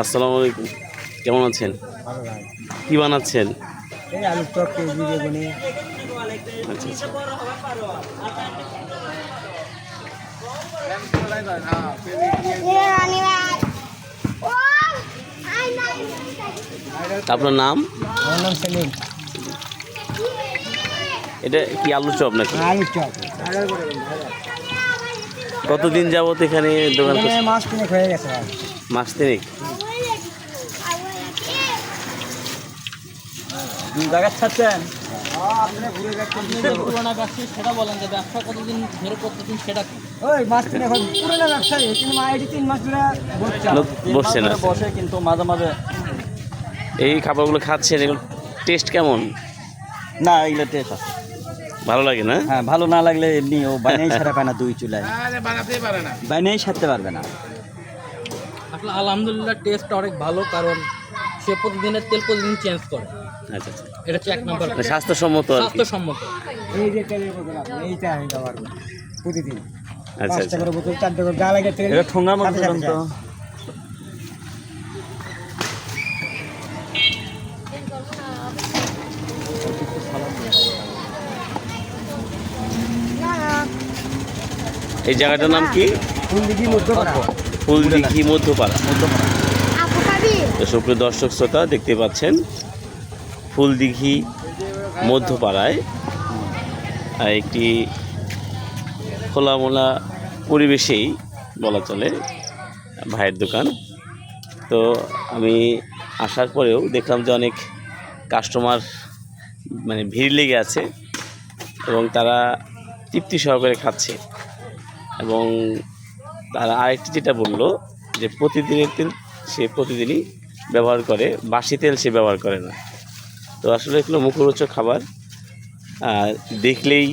আসসালামু আলাইকুম। কেমন আছেন? কি বানাচ্ছেন? বেগুনি আচ্ছা আচ্ছা তা আপনার নাম? আমার নাম সেলিম। এটা কি আলু চপ নাকি? আলুর চপ। কতদিন যাবত এখানে দোকান? মাছ কিনে হয়ে গেছে। মাস তিনেক? জায়গা ছাড়ছেন? পুরোনো ব্যবসায়ী সেটা বলেন যে ব্যবসা কতদিন ধরে করতেছেন সেটা ওই মাছ কিনে এখন পুরোনো ব্যবসায়ী কিন্তু মা তিন মাস ধরে বসছে। বসছে না। বসে কিন্তু মাঝে মাঝে এই খাবারগুলো খাচ্ছেন এগুলো টেস্ট কেমন? না এগুলো টেস্ট আছে। ভালো লাগে না? হ্যাঁ ভালো না লাগলে এমনি ও বানিয়েই ছাড়া পায় না দুই চুলায়। বানিয়েই ছাড়তে পারবে না। আসলে আলহামদুলিল্লাহ টেস্ট অনেক ভালো কারণ সে প্রতিদিনের তেল প্রতিদিন চেঞ্জ করে। আচ্ছা আচ্ছা। এটা হচ্ছে এক নম্বর মানে স্বাস্থ্যসম্মত আর স্বাস্থ্যসম্মত। এই যে তেলের বোতল আপনি এইটা আমি ব্যবহার করি প্রতিদিন। আচ্ছা আচ্ছা। করে বোতল চারটে করে যা লাগে তেল এটা ঠোঙার মতো এই জায়গাটার নাম কি? ফুলদিঘি মধ্যপাড়া। সুপ্রিয় দর্শক শ্রোতা দেখতে পাচ্ছেন ফুলদিঘি মধ্যপাড়ায় একটি খোলামোলা পরিবেশেই বলা চলে ভাইয়ের দোকান। তো আমি আসার পরেও দেখলাম যে অনেক কাস্টমার মানে ভিড় লেগে আছে এবং তারা তৃপ্তি সহকারে খাচ্ছে। এবং তারা আরেকটি যেটা বলল, যে প্রতিদিনের তেল সে প্রতিদিনই ব্যবহার করে, বাসি তেল সে ব্যবহার করে না। তো আসলে এগুলো মুখরোচক খাবার। আর দেখলেই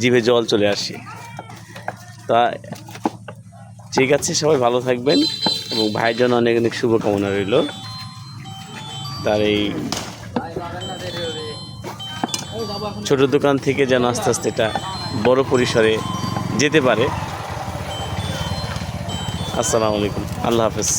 জিভে জল চলে আসে। তা ঠিক আছে, সবাই ভালো থাকবেন এবং ভাইয়ের জন্য অনেক অনেক শুভকামনা রইল। তার এই ছোট দোকান থেকে যেন আস্তে আস্তে এটা বড় পরিসরে যেতে পারে আসসালামু আলাইকুম আল্লাহ হাফেজ